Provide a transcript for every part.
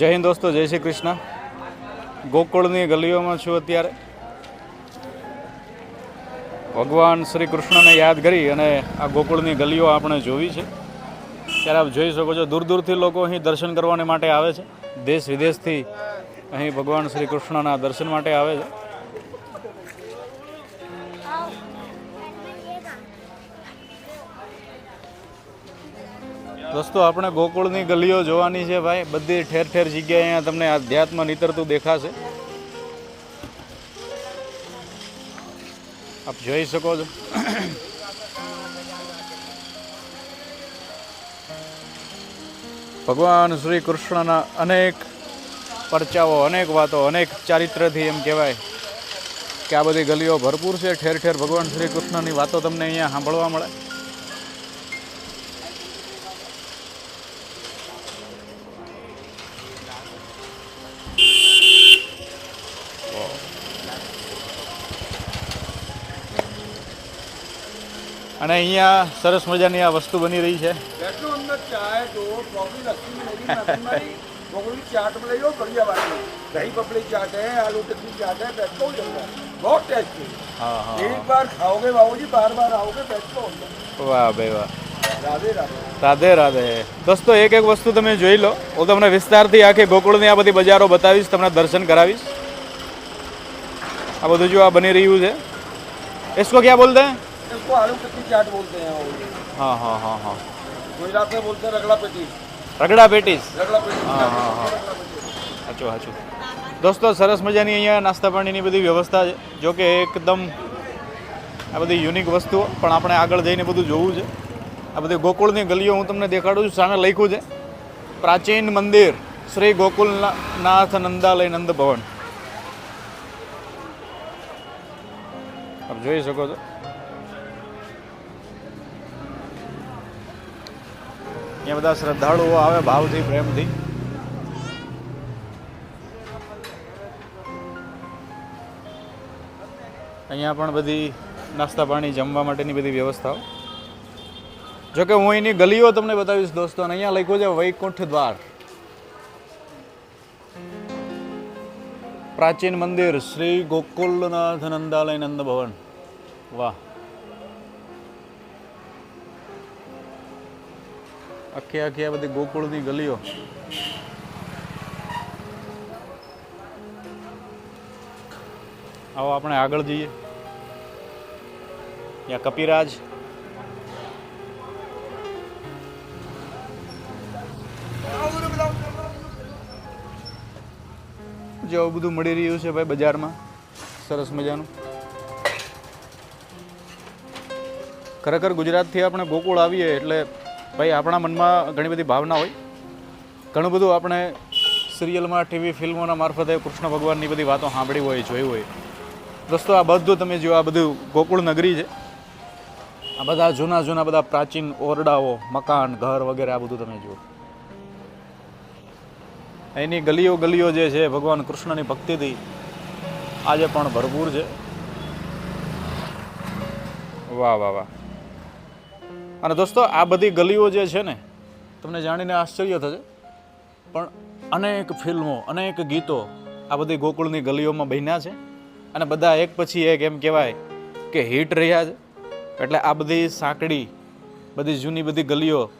જય હિન્દ દોસ્તો, જય શ્રી કૃષ્ણ. ગોકુળની ગલીઓમાં છું અત્યારે. ભગવાન શ્રી કૃષ્ણને યાદ કરી અને આ ગોકુળની ગલીઓ આપણે જોવી છે. ત્યારે આપ જોઈ શકો છો, દૂર દૂરથી લોકો અહીં દર્શન કરવાને માટે આવે છે. દેશ વિદેશથી અહીં ભગવાન શ્રી કૃષ્ણના દર્શન માટે આવે છે. દોસ્તો, આપણે ગોકુળની ગલીઓ જોવાની છે ભાઈ. બધી ઠેર ઠેર જગ્યાએ અહીંયા તમને આધ્યાત્મ નીતરતું દેખાશે. આપ જોઈ શકો છો. ભગવાન શ્રી કૃષ્ણના અનેક પરચાઓ, અનેક વાતો, અનેક ચારિત્રથી એમ કહેવાય કે આ બધી ગલીઓ ભરપૂર છે. ઠેર ઠેર ભગવાન શ્રી કૃષ્ણની વાતો તમને અહીંયા સાંભળવા મળે. बार बार आओगे बैठो વાહ ભાઈ વાહ राधे राधे રાધે રાધે દોસ્તો એક એક વસ્તુ તમે જોઈ લો હું તમને વિસ્તારથી આખી ગોકુળની આ બધી બજારો બતાવીશ તમને દર્શન કરાવીશ આ બધું જો આ બની રહ્યું છે इसको क्या बोलते हैं इसको आलू टिक्की चाट बोलते हैं बाबू जी हाँ हाँ हाँ हाँ गुजरात में बोलते हैं रगड़ा पेटी રગડા પેટીસ रगड़ा पेटी हाँ हाँ हाँ સાચું સાચું દોસ્તો સરસ મજાની અહીંયા નાસ્તા પાણીની બધી વ્યવસ્થા છે જો કે એકદમ આ બધી યુનિક વસ્તુઓ પણ આપણે આગળ જઈને બધું જોવું છે આ બધી ગોકુળની ગલીઓ હું તમને દેખાડું છું સામે લખ્યું છે પ્રાચીન મંદિર શ્રી ગોકુલનાથ નંદાલય નંદ ભવન આપ જોઈ શકો છો અહીંયા બધા શ્રદ્ધાળુઓ આવે ભાવથી, પ્રેમથી. અહીંયા પણ બધી નાસ્તા પાણી જમવા માટેની બધી વ્યવસ્થાઓ. જોકે હું એની ગલીઓ તમને બતાવીશ દોસ્તો અહીંયા લખ્યું છે વૈકુંઠ દ્વાર. પ્રાચીન મંદિર, શ્રી ગોકુલનાથ નંદાલય નંદ ભવન. વાહ. આખી આખી આ બધી ગોકુળની ગલીઓ. આવો આપણે આગળ જઈએ. ત્યાં કપિરાજ. જેવું બધું મળી રહ્યું છે ભાઈ બજારમાં. સરસ મજાનું. ખરેખર ગુજરાતથી આપણે ગોકુળ આવીએ એટલે ભાઈ, આપણા મનમાં ઘણી બધી ભાવના હોય. ઘણું બધું આપણે સિરિયલમાં, ટીવી, ફિલ્મોના મારફતે કૃષ્ણ ભગવાનની બધી વાતો સાંભળી હોય, જોઈ હોય. દોસ્તો, આ બધું તમે જો આ બધું ગોકુળ નગરી છે. આ બધા જૂના જૂના બધા પ્રાચીન ઓરડાઓ, મકાન, ઘર વગેરે, આ બધું તમે જુઓ. એની ગલીઓ ગલીઓ જે છે, ભગવાન કૃષ્ણની ભક્તિથી આજે પણ ભરપૂર છે. વાહ વાહ વાહ. અને દોસ્તો, આ બધી ગલીઓ જે છે ને, તમને જાણીને આશ્ચર્ય થશે, પણ અનેક ફિલ્મો, અનેક ગીતો આ બધી ગોકુળની ગલીઓમાં બન્યા છે. અને બધા એક પછી એક એમ કહેવાય કે હિટ રહ્યા છે. એટલે આ બધી સાંકડી, બધી જૂની બધી ગલીઓ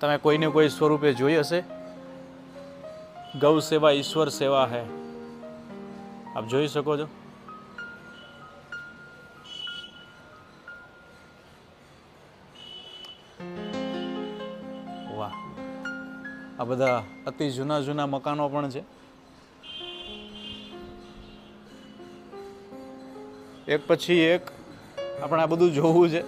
તમે કોઈને કોઈ સ્વરૂપે જોઈ હશે? ગૌ સેવા ઈશ્વર સેવા હે. આપ જોઈ શકો છો. આ બધા અતિ જૂના જૂના મકાનો પણ છે. એક પછી એક આપણે આ બધું જોવું છે.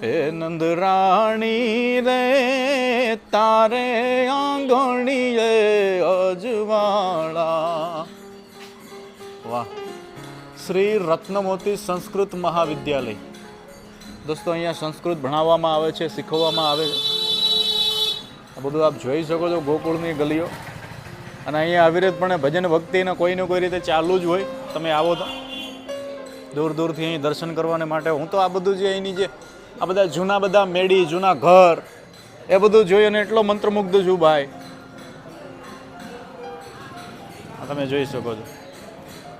હે નંદરાણી રે, તારે આંગણીએ અજવાળા. વાહ, શ્રી રત્નમોતી સંસ્કૃત મહાવિદ્યાલય. દોસ્તો, અહીંયા સંસ્કૃત ભણાવવામાં આવે છે, શીખવવામાં આવે છે. બધું આપ જોઈ શકો છો ગોકુળની ગલીઓ. અને અહીંયા અવિરતપણે ભજન ભક્તિને કોઈ ને કોઈ રીતે ચાલુ જ હોય. તમે આવો તો. દૂર દૂરથી અહીં દર્શન કરવાને માટે હું તો આ બધું જે અહીંની જે આ બધા જૂના બધા મેડી જૂના ઘર, એ બધું જોઈ અને એટલો મંત્રમુગ્ધ છું ભાઈ. તમે જોઈ શકો છો.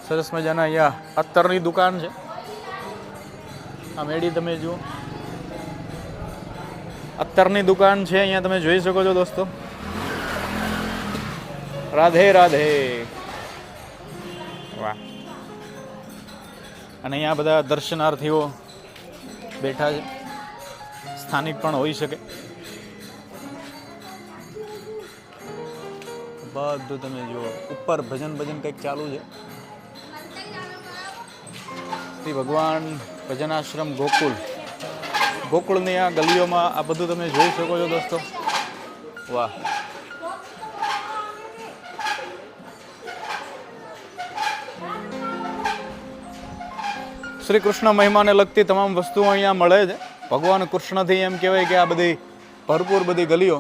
સરસ મજાના અહીંયા અત્તરની દુકાન છે. આ મેડી તમે જુઓ. અત્તરની દુકાન છે, અહીંયા તમે જોઈ શકો છો દોસ્તો. રાધે રાધે. વાહ. અને અહીંયા બધા દર્શનાર્થીઓ બેઠા છે. સ્થાનિક પણ હોઈ શકે. બધું તમે જુઓ. ઉપર ભજન ભજન કંઈક ચાલુ છે. શ્રી ભગવાન ભજનાશ્રમ ગોકુલ. ગોકુળની આ ગલીઓમાં આ બધું તમે જોઈ શકો છો દોસ્તો. વાહ. શ્રી કૃષ્ણ મહિમાને લગતી તમામ વસ્તુઓ અહીંયા મળે છે. ભગવાન કૃષ્ણથી એમ કહેવાય કે આ બધી ભરપૂર બધી ગલીઓ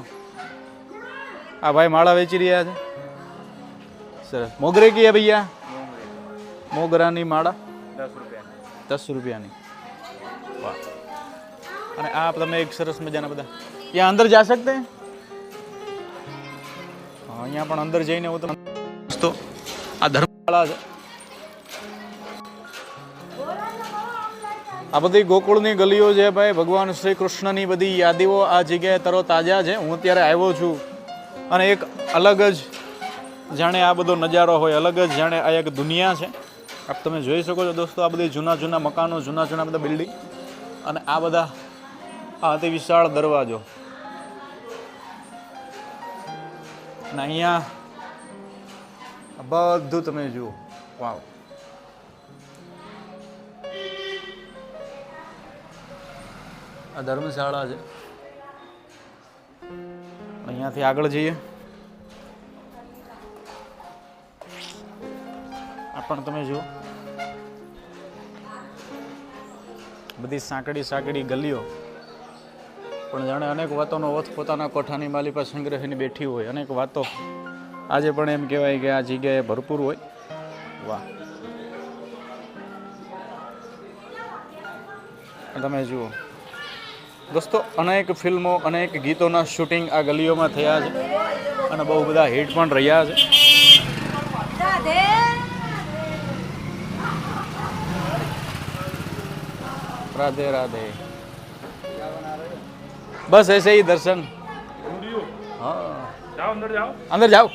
આ ભાઈ માળા વેચી રહ્યા છે. સરસ. મોગરે કી હે ભૈયા? મોગરાની માળા? દસ રૂપિયાની. વાહ અને આ તમે એક સરસ મજાના બધા. ત્યાં અંદર જા શકતે? અહીંયા પણ અંદર જઈને હું તમને દોસ્તો આ ધર્મશાળા છે. આ બધી ગોકુળની ગલીઓ છે ભાઈ, ભગવાન શ્રી કૃષ્ણની બધી યાદીઓ આ જગ્યાએ તરો તાજા છે. હું અત્યારે આવ્યો છું અને એક અલગ જ જાણે આ બધો નજારો હોય, અલગ જ જાણે આ એક દુનિયા છે. આપ તમે જોઈ શકો છો દોસ્તો, આ બધી જૂના જૂના મકાનો, જૂના જૂના બધા બિલ્ડિંગ અને આ બધા આ અતિ વિશાળ દરવાજો. અને અહીંયા બધું તમે જુઓ. વાવ. આ ધર્મશાળા છે. અહીંયાથી આગળ જઈએ. આ પણ તમે જુઓ. બધી સાંકડી સાંકડી ગલીઓ. પણ જાણે અનેક વાતોનો ઓથ પોતાના કોઠાની માલી પાસે સંગ્રહીને બેઠી હોય. અનેક વાતો આજે પણ એમ કહેવાય કે આ જગ્યાએ ભરપૂર હોય. વાહ. તમે જુઓ. દોસ્તો, અનેક ફિલ્મો, અનેક ગીતોના શૂટિંગ આ ગલીઓમાં થયા છે અને બહુ બધા હિટ પણ રહ્યા છે. રાધે રાધે. बस ऐसे ही दर्शन हाँ जाओ अंदर जाओ अंदर जाओ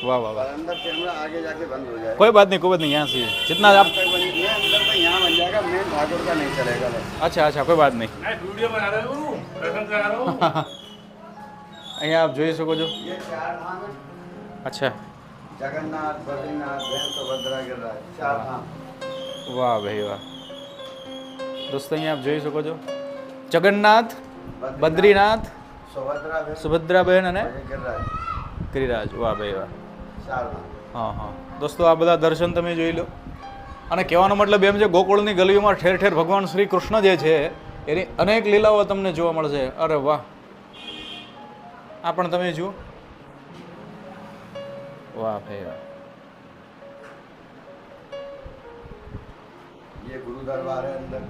वाह वाह वाह अंदर कैमरा आगे जाके बंद हो जाएगा कोई बात नहीं कोई बात नहीं यहाँ से जितना आप तक बनी है अंदर तो यहाँ बन जाएगा मेन ठाकुर का नहीं चलेगा बस अच्छा अच्छा कोई बात नहीं मैं वीडियो बना रहा हूँ दर्शन करा रहा हूँ અહીંયા આપ જોઈ શકો છો ये चार धाम है અચ્છા जगन्नाथ बद्रीनाथ जैन सुभद्रा गिरिराज चार धाम વાહ ભાઈ વાહ દોસ્તો અહીંયા આપ જોઈ શકો છો જગન્નાથ બદ્રીનાથ सुभद्रा भी સુભદ્રાબહેન અને गिरिराज ગિરિરાજ વાહ ભાઈ વાહ चार धाम હા હા દોસ્તો આ બધા દર્શન તમે જોઈ લો અને કહેવાનો મતલબ એમ છે ગોકુળની ગલીઓમાં ઠેર ઠેર ભગવાન શ્રી કૃષ્ણ જે છે એની અનેક લીલાઓ તમને જોવા મળશે અરે વાહ આ પણ તમે જુઓ વાહ ભાઈ વાહ ये गुरु दरबार है अंदर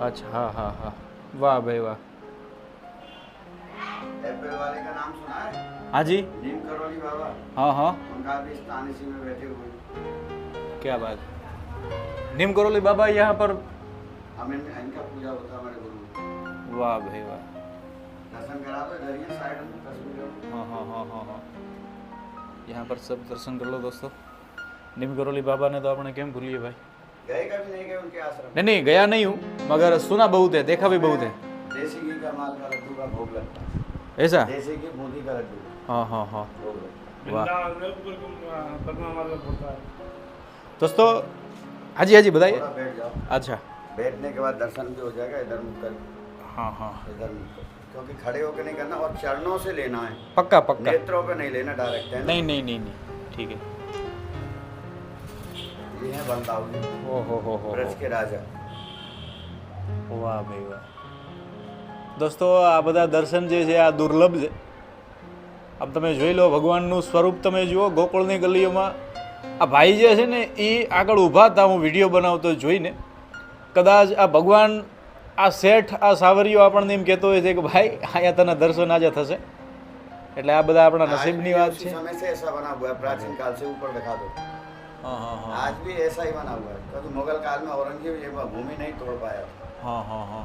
અચ્છા હા હા હા વાહ ભાઈ વાહ एप्पल वाले का नाम सुना है? हाँ जी। नीम करोली बाबा। हाँ हाँ। उनका भी में बैठे हुए क्या बात नीम करोली बाबा यहाँ पर हमें इनका पूजा होता हमारे गुरु वाह भाई वाह। दर्शन करा दो इधर साइड में तस्वीर हाँ हाँ हाँ हाँ हाँ। यहाँ पर सब दर्शन कर लो दोस्तों। नीम करोली बाबा ने तो आपने केम भूलिए भाई। गए कभी नहीं गए उनके आश्रम? नहीं नहीं गया नहीं हूँ मगर सुना बहुत है देखा भी बहुत है। देसी घी का माल का रद्दू का भोग लगता है। ऐसा? जैसे कि बूंदी का लड्डू। हाँ हाँ हाँ। दोस्तों हाँ। जी हाँ। जी बताइए। अच्छा। बैठने के बाद दर्शन भी हो जाएगा इधर मुख हाँ हाँ। इधर क्योंकि खड़े होकर नहीं करना और चरणों से लेना है। पक्का पक्का। नेत्रों पे नहीं लेना डायरेक्ट है नहीं नहीं नहीं नहीं। ठीक है। ये है बंदावली ओ हो हो हो। ब्रज के राजा। वाह भाई वाह। દોસ્તો આ બધા દર્શન જે છે આ દુર્લભ છે આપ તમે જોઈ લો ભગવાનનું સ્વરૂપ તમે જુઓ ગોકુળની ગલીઓમાં આ ભાઈ જે છે ને એ આગળ ઊભા હતા હું વિડીયો બનાવતો જોઈને કદાચ આ ભગવાન આ શેઠ આ સાવરીઓ આપણને એમ કહેતો હોય છે કે ભાઈ અહીંયા તને દર્શન આજે થશે એટલે આ બધા આપણા નસીબની વાત उसी છે समय से ऐसा बना हुआ है प्राचीन काल से ऊपर दिखा दो હા હા હા आज भी ऐसा ही बना हुआ है क्योंकि मुगल काल में औरंगजेब ये भूमि नहीं तोड़ पाया हाँ हाँ हाँ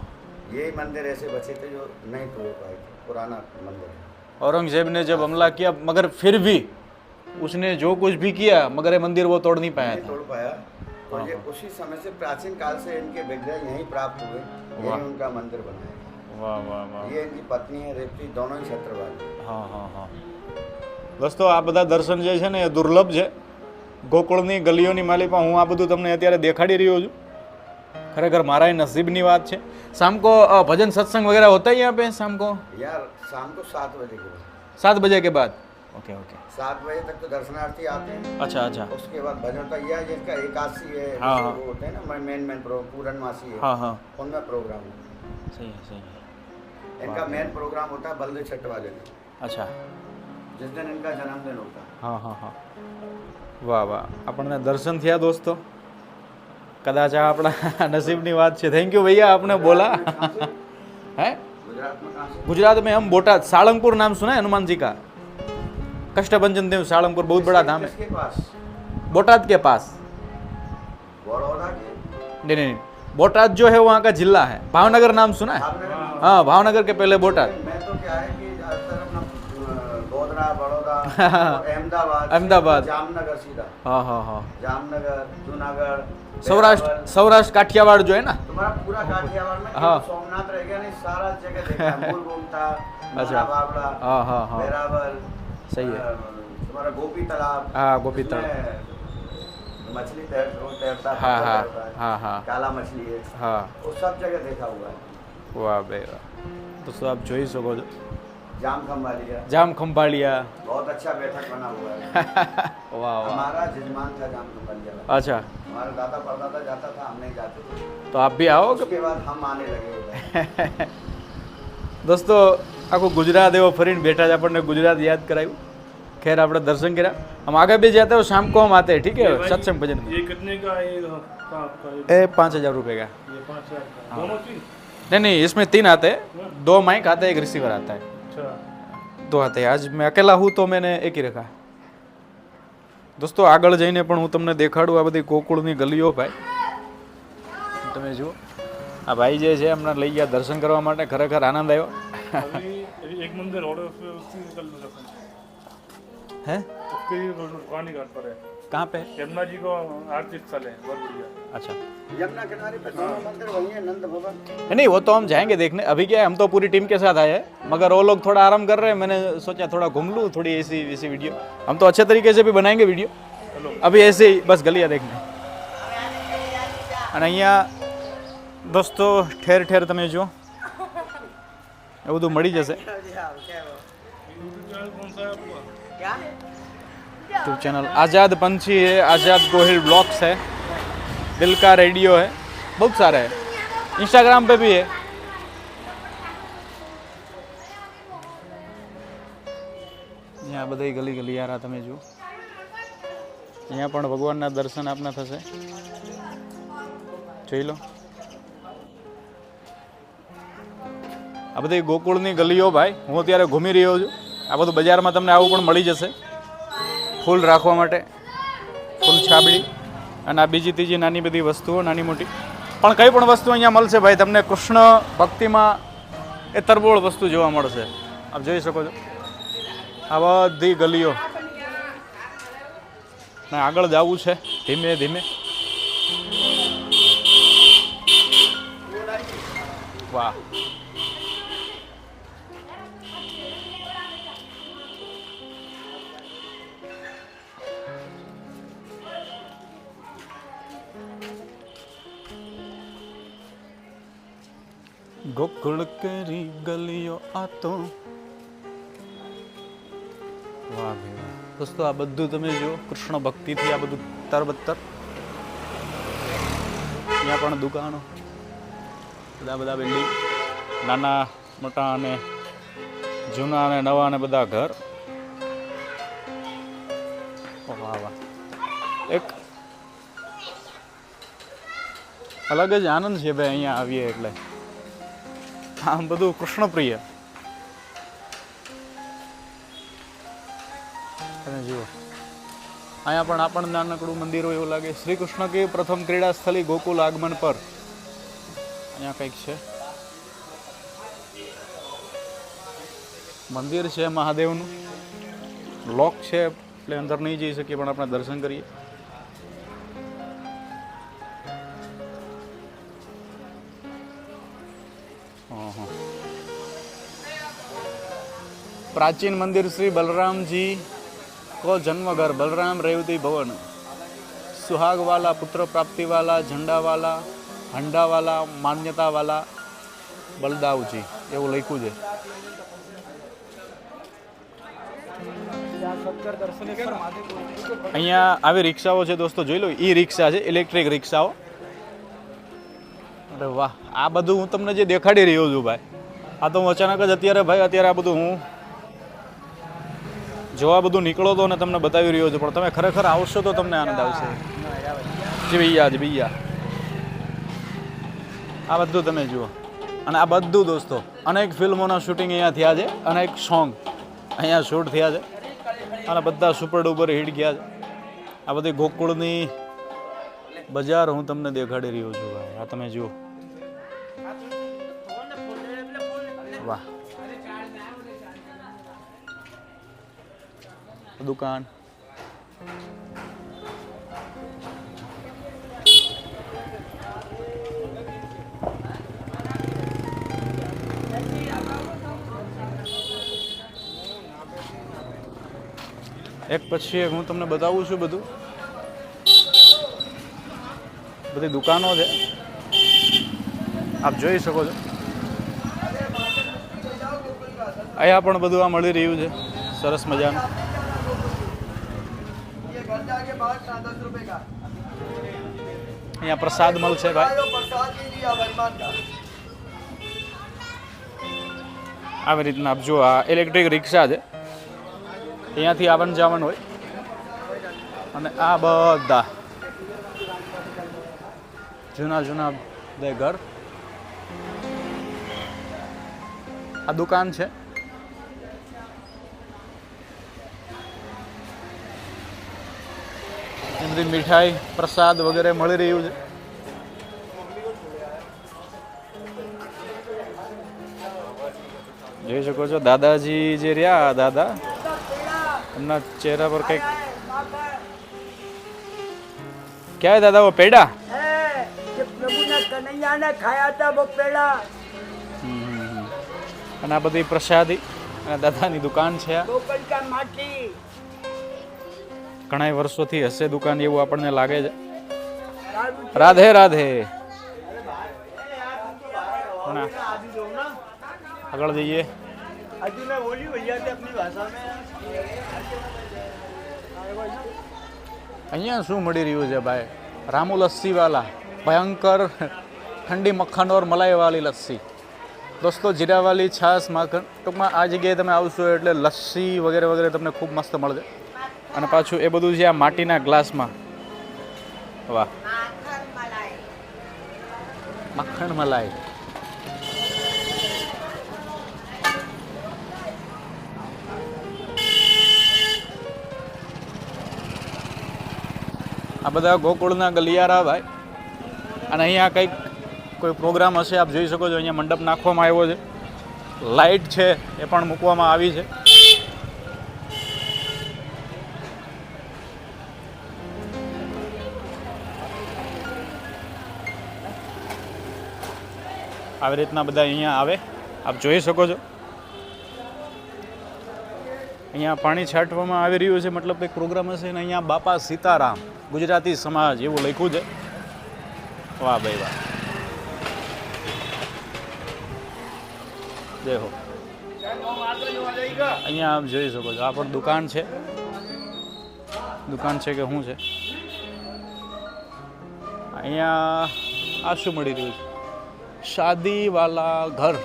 यही मंदिर ऐसे बचे थे जो नहीं तोड़ पाए थे पुराना मंदिर है औरंगजेब ने जब हमला किया मगर फिर भी उसने जो कुछ भी किया मगर ये मंदिर वो तोड़ नहीं पाया नहीं था तोड़ पाया तो ये उसी समय से प्राचीन काल से इनके विग्रह यहीं प्राप्त हुए वाह। यही उनका मंदिर बना है વાહ વાહ વાહ ये इनकी पत्नी है रेवती दोनों ही छत्रवादी હા હા હા દોસ્તો આ બધા દર્શન જે છે ને એ દુર્લભ છે ગોકુળની ગલીઓની માલિકમાં હું આ બધું તમને અત્યારે દેખાડી રહ્યો છું ખરેખર મારા એ નસીબની વાત છે शाम को अ, भजन सत्संग वगैरह होता है यहाँ पे शाम को यार शाम को सात बजे के बाद सात बजे के बाद ओके ओके सात बजे तक तो दर्शनार्थी आते हैं अच्छा अच्छा उसके बाद भजन होता है यह जिसका एकादशी है हाँ, जैसे हाँ। वो होते हैं ना मेन मेन प्रोग्राम पूर्णमासी है हाँ हाँ उनमें प्रोग्राम है सही है सही है इनका मेन प्रोग्राम होता है बलदेव छठ वाले दिन अच्छा जिस दिन इनका जन्मदिन होता है હા હા હા વાહ વાહ આપણને દર્શન થયા દોસ્તો કદાચ આ આપણા નસીબની વાત છે થેન્ક યુ ભૈયા આપને બોલા હે गुजरात में कहाँ से गुजरात में हम बोटाद सालंगपुर नाम सुना है हनुमान जी का कष्टभंजन देव सालंगपुर बहुत बड़ा धाम है किसके पास बोटाद के पास बड़ौदा के नहीं नहीं नहीं बोटाद जो है वहाँ का जिला है भावनगर नाम सुना है भावनगर में- हाँ भावनगर के पहले बोटाद मैं तो क्या है कि ज्यादातर अपना अ, गोधरा बड़ौदा और अहमदाबाद अहमदाबाद। जामनगर सीधा हाँ हाँ हाँ जामनगर जूनागढ़ सौराष्ट्र वेरावल। सौराष्ट्र काठियावाड़ जो है ना तुम्हारा पूरा काठियावाड़ में हाँ। केवल सोमनाथ रह गया नहीं सारा जगह देखा है मूल घूमता अच्छा। बावड़ा हाँ हाँ हाँ वेरावल सही है। अ, तुम्हारा गोपी तालाब हाँ, गोपी उसमें मछली तैर वो तैरता है, हाँ, पत्थर हाँ, तैरता है। हाँ, हाँ। काला मछली है हाँ वो सब जगह देखा हुआ है વાહ બે વાહ દોસ્તો આપ જોઈ શકો છો जाम खम्बालिया જામ ખંભાળિયા बहुत अच्छा बैठक बना हुआ है વાહ વાહ हमारा जजमान था जाम खम्बालिया वाला। અચ્છા हमारा दादा परदादा जाता था हम नहीं जाते थे તો આપ બી આવો કે उसके बाद हम आने लगे उधर। દોસ્તો આખું ગુજરાત એવો ફરીને બેઠા જ આપણને ગુજરાત યાદ કરાયું ખેર આપણે દર્શન કર્યા हम आगे भी जाते हो शाम को हम आते हैं ठीक है भाई, सत्संग भजन में ये कितने का है ये का आपका ये ए पाँच हजार रुपये का ये पाँच हजार का दोनों चीज नहीं नहीं इसमें तीन आते हैं दो माइक आते हैं एक रिसीवर आता है अच्छा દો હતા આજ મેં અકેલા હું તો મેને એકી રખા દોસ્તો આગળ જઈને પણ હું તમને દેખાડું આ બધી ગોકુળની ગલીઓ ભાઈ. તમે જુઓ. આ ભાઈ જે છે હમણાં લઈ ગયા દર્શન કરવા માટે ખરેખર આનંદ આવ્યો. એક મંદિર હે? उसके रुकवानी घाट पर है कहाँ पे यमुना जी को आरती स्थल है बहुत बढ़िया अच्छा यमुना किनारे पे दोनों मंदिर वही है नंद भवन नहीं वो तो हम जाएंगे देखने अभी क्या है हम तो पूरी टीम के साथ आए हैं मगर वो लोग थोड़ा आराम कर रहे हैं मैंने सोचा थोड़ा घूम लूँ थोड़ी ऐसी ऐसी वीडियो हम तो अच्छे तरीके से भी बनाएंगे वीडियो चलो अभी ऐसे ही बस गलिया देखने અને અહીંયા દોસ્તો ઠેર ઠેર તમે જુઓ એ બધું મળી જશે कौन सा है आपका यूट्यूब चैनल आज़ाद पंछी है आज़ाद गोहिल ब्लॉग्स है दिल का रेडियो है बहुत सारे है इंस्टाग्राम पे भी है અહીંયા બધી ગલી ગલિયારા તમે જુઓ અહીંયા પણ ભગવાનના દર્શન આપના થશે જોઈ લો આ બધી ગોકુળની ગલીઓ ભાઈ હું અત્યારે ઘૂમી રહ્યો છું આ બધું બજારમાં તમને આવું પણ મળી જશે ફૂલ રાખવા માટે, ફૂલ છાબડી અને આ બીજી ત્રીજી નાની બધી વસ્તુઓ, નાની મોટી. પણ કંઈ પણ વસ્તુ અહીંયા મળશે ભાઈ, તમને કૃષ્ણ ભક્તિમાં એ તરબોળ વસ્તુ જોવા મળશે. આપ જોઈ શકો છો. આ બધી ગલીઓ. ને આગળ જવું છે, ધીમે ધીમે. વાહ. ગોકુળ કરી ગલીઓ આ તો વાહ. દોસ્તો, આ બધું તમે જો કૃષ્ણ ભક્તિથી આ બધું તરબત્તર અહીંયા પણ દુકાનો, બધા બધા બિલ્ડિંગ, નાના, મોટા અને જૂના અને નવા અને બધા ઘર. વાહ વાહ. એક અલગ જ આનંદ છે ભાઈ, અહીંયા આવીએ એટલે. આમ બધું કૃષ્ણપ્રિય અને જુઓ અહીંયા પણ આપણને નાનકડું મંદિર હોય એવું લાગે શ્રી કૃષ્ણ કે પ્રથમ ક્રીડા સ્થળી ગોકુલ આગમન પર અહીંયા કંઈક છે મંદિર છે મહાદેવનું લોક છે એટલે અંદર નહીં જઈ શકીએ પણ આપણે દર્શન કરીએ પ્રાચીન મંદિર શ્રી બલરામજી કો જન્મઘર, બલરામ રેવતી ભવન. સુહાગવાલા, પુત્ર પ્રાપ્તિવાલા, ઝંડાવાલા, હંડાવાલા, માન્યતાવાલા, બલદાવજી, એવું લખ્યું છે. અહીંયા આવી રિક્ષાઓ છે દોસ્તો, જોઈ લો, ઈ રિક્ષા છે, ઇલેક્ટ્રિક રિક્ષાઓ. અરે વાહ, આ બધું હું તમને જે દેખાડી રહ્યો છું ભાઈ, આ તો હું અચાનક જ અત્યારે, ભાઈ, અત્યારે આ બધું હું જોવા બધું નીકળો તો અને તમને બતાવી રહ્યો છું, પણ તમે ખરેખર આવશો તો તમને આનંદ આવશે. જી ભૈયા જી ભૈયા. આ બધું તમે જુઓ. અને આ બધું દોસ્તો, અનેક ફિલ્મોના શૂટિંગ અહીંયા થયા છે અનેક સોંગ અહીંયા શૂટ થયા છે. અને બધા સુપર ડુપર હિટ ગયા છે. આ બધી ગોકુળની બજાર હું તમને દેખાડી રહ્યો છું આ તમે જુઓ. વાહ. દુકાન. એક પછી એક હું તમને બતાવું છું બધું. બધી દુકાનો છે. આપ જોઈ શકો છો. અહીંયા પણ બધું આ મળી રહ્યું છે. સરસ મજાનું. અહીંયા પ્રસાદ મળશે ભાઈ. આવી રીતના આપજો આ ઇલેક્ટ્રિક રિક્ષા છે. અહીંયાથી આવન જાવન હોય. અને આ બધા જૂના જૂના બે ઘર. આ દુકાન છે. ઊંધી મીઠાઈ પ્રસાદ વગેરે મળી રહ્યું છે. જોઈ શકો છો દાદાજી જે રહ્યા દાદા એમના ચહેરા પર કંઈક ક્યાં દાદા વો પેડા? અને આ બધી પ્રસાદી અને દાદાની દુકાન છે ઘણા વર્ષોથી હશે દુકાન એવું આપણને લાગે છે રાધે રાધે. આગળ જઈએ. અહીંયા શું મળી રહ્યું છે ભાઈ? રામુ લસ્સીવાલા ભયંકર ઠંડી મખણ ઓર મલાઈવાળી લસ્સી. દોસ્તો, જીરાવાલી છાસ માખણ. ટૂંકમાં આ જગ્યાએ તમે આવશો એટલે લસ્સી વગેરે વગેરે તમને ખૂબ મસ્ત મળશે. અને પાછું એ બધું છે આ માટીના ગ્લાસમાં. વાહ. મખણ મલાઈ. આ બધા ગોકુળના ગલિયારા ભાઈ. અને અહીંયા કંઈક કોઈ પ્રોગ્રામ હશે, આપ જોઈ શકો છો, અહીંયા મંડપ નાખવામાં આવ્યો છે. લાઇટ છે, એ પણ મૂકવામાં આવી છે. આવી રીતના બધા અહીંયા આવે. આપ જોઈ શકો છો. અહીંયા પાણી છાંટવામાં આવી રહ્યું છે. મતલબ કે પ્રોગ્રામ હશે ને અહીંયા બાપા સીતારામ, ગુજરાતી સમાજ એવું લખ્યું છે. વાહ ભાઈ વાહ. દેખો. અહીંયા આપ જોઈ શકો છો. આ પણ દુકાન છે. દુકાન છે કે શું છે? અહીંયા આ શું મળી રહ્યું છે? શાદી વાલા ઘર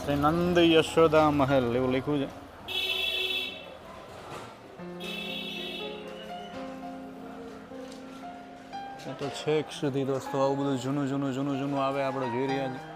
શ્રી નંદ યશોદા મહેલ એવું લખ્યું છે તો છેક સુધી દોસ્તો આવું બધું જૂનું જૂનું જૂનું જૂનું, આવે આપણે જોઈ રહ્યા છીએ